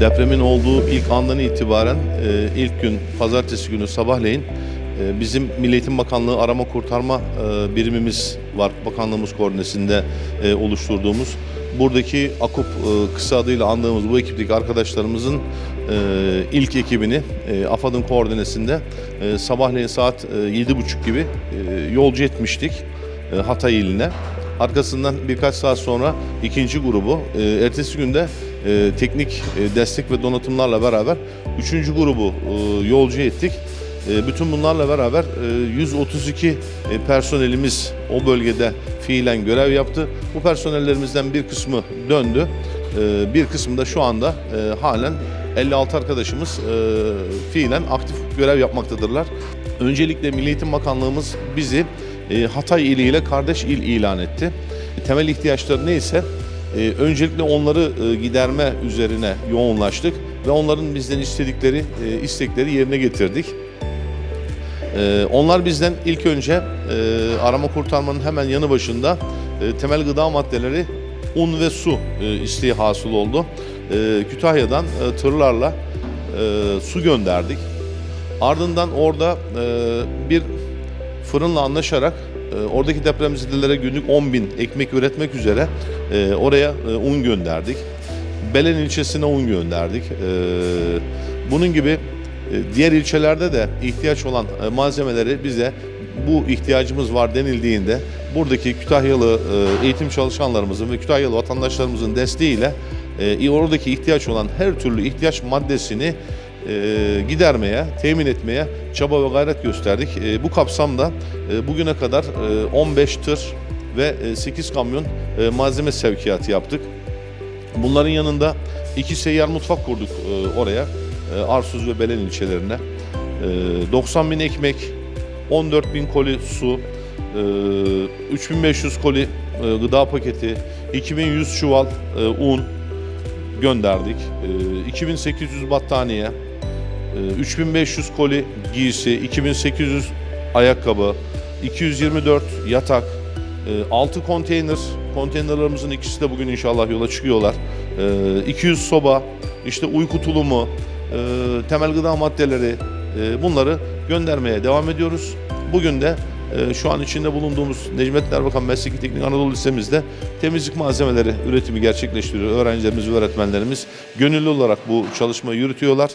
Depremin olduğu ilk andan itibaren e, ilk gün pazartesi günü sabahleyin e, bizim Milli Eğitim Bakanlığı arama kurtarma e, birimimiz var. Bakanlığımız koordinesinde e, oluşturduğumuz. Buradaki AKUP e, kısa adıyla andığımız bu ekipteki arkadaşlarımızın e, ilk ekibini e, AFAD'ın koordinesinde e, sabahleyin saat e, 7.30 gibi e, yolcu etmiştik e, Hatay iline. Arkasından birkaç saat sonra ikinci grubu, e, ertesi günde e, teknik e, destek ve donatımlarla beraber üçüncü grubu e, yolcu ettik. E, bütün bunlarla beraber e, 132 e, personelimiz o bölgede fiilen görev yaptı. Bu personellerimizden bir kısmı döndü. E, bir kısmı da şu anda e, halen 56 arkadaşımız e, fiilen aktif görev yapmaktadırlar. Öncelikle Milli Eğitim Bakanlığımız bizi e, Hatay iliyle kardeş il ilan etti. Temel ihtiyaçları neyse e, öncelikle onları e, giderme üzerine yoğunlaştık ve onların bizden istedikleri e, istekleri yerine getirdik. E, onlar bizden ilk önce e, arama kurtarmanın hemen yanı başında temel gıda maddeleri un ve su isteği hasıl oldu. E, Kütahya'dan tırlarla su gönderdik. Ardından orada bir fırınla anlaşarak oradaki depremzedelere günlük 10 bin ekmek üretmek üzere e, oraya e, un gönderdik. Belen ilçesine un gönderdik. E, bunun gibi e, diğer ilçelerde de ihtiyaç olan malzemeleri bize bu ihtiyacımız var denildiğinde buradaki Kütahyalı eğitim çalışanlarımızın ve Kütahyalı vatandaşlarımızın desteğiyle oradaki ihtiyaç olan her türlü ihtiyaç maddesini e, gidermeye, temin etmeye çaba ve gayret gösterdik. E, bu kapsamda e, bugüne kadar e, 15 tır ve e, 8 kamyon malzeme sevkiyatı yaptık. Bunların yanında iki seyyar mutfak kurduk oraya, e, Arsuz ve Belen ilçelerine. E, 90 bin ekmek, 14 bin koli su, e, 3500 koli gıda paketi, 2100 çuval un gönderdik. E, 2800 battaniye, 3500 koli giysi, 2800 ayakkabı, 224 yatak, 6 konteyner, konteynerlarımızın ikisi de bugün inşallah yola çıkıyorlar. E, 200 soba, işte uyku tulumu, temel gıda maddeleri bunları göndermeye devam ediyoruz. Bugün de şu an içinde bulunduğumuz Necmettin Erbakan Mesleki Teknik Anadolu Lisemizde temizlik malzemeleri üretimi gerçekleştiriyor. Öğrencilerimiz ve öğretmenlerimiz gönüllü olarak bu çalışmayı yürütüyorlar.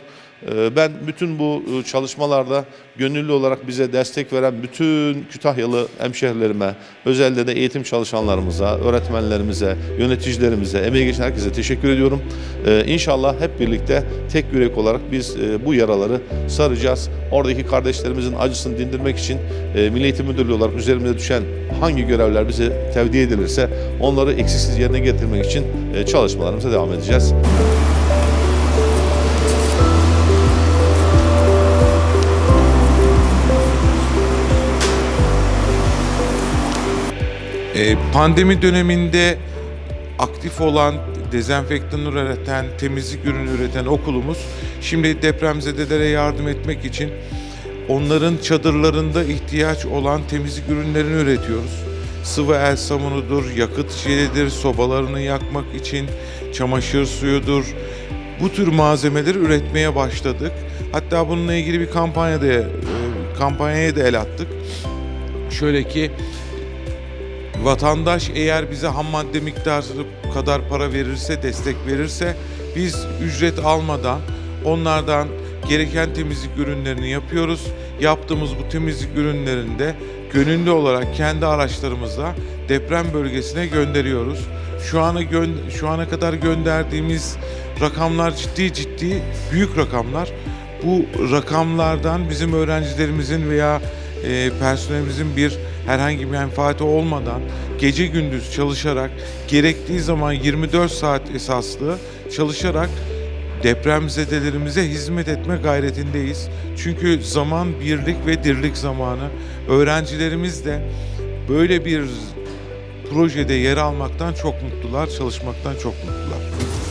E, Ben bütün bu e, çalışmalarda gönüllü olarak bize destek veren bütün Kütahyalı hemşehrilerime, özellikle de eğitim çalışanlarımıza, öğretmenlerimize, yöneticilerimize, emeği geçen herkese teşekkür ediyorum. Ee, İnşallah hep birlikte tek yürek olarak biz e, bu yaraları saracağız. Oradaki kardeşlerimizin acısını dindirmek için e, Milli Eğitim Müdürlüğü olarak üzerimize düşen hangi görevler bize tevdi edilirse onları eksiksiz yerine getirmek için çalışmalarımıza devam edeceğiz. Ee, Pandemi döneminde aktif olan dezenfektan üreten, temizlik ürünü üreten okulumuz şimdi depremzedelere yardım etmek için onların çadırlarında ihtiyaç olan temizlik ürünlerini üretiyoruz. Sıvı el samunudur, yakıt jelidir, sobalarını yakmak için çamaşır suyudur. Bu tür malzemeleri üretmeye başladık. Hatta bununla ilgili bir kampanyada e, kampanyaya da el attık. Şöyle ki Vatandaş eğer bize ham madde miktarı kadar para verirse, destek verirse biz ücret almadan onlardan gereken temizlik ürünlerini yapıyoruz. Yaptığımız bu temizlik ürünlerini de gönüllü olarak kendi araçlarımızla deprem bölgesine gönderiyoruz. Şu ana gö- şu ana kadar gönderdiğimiz rakamlar ciddi ciddi büyük rakamlar. Bu rakamlardan bizim öğrencilerimizin veya e, personelimizin bir herhangi bir menfaati olmadan gece gündüz çalışarak gerektiği zaman 24 saat esaslı çalışarak depremzedelerimize hizmet etme gayretindeyiz. Çünkü zaman birlik ve dirlik zamanı. Öğrencilerimiz de böyle bir projede yer almaktan çok mutlular, çalışmaktan çok mutlular.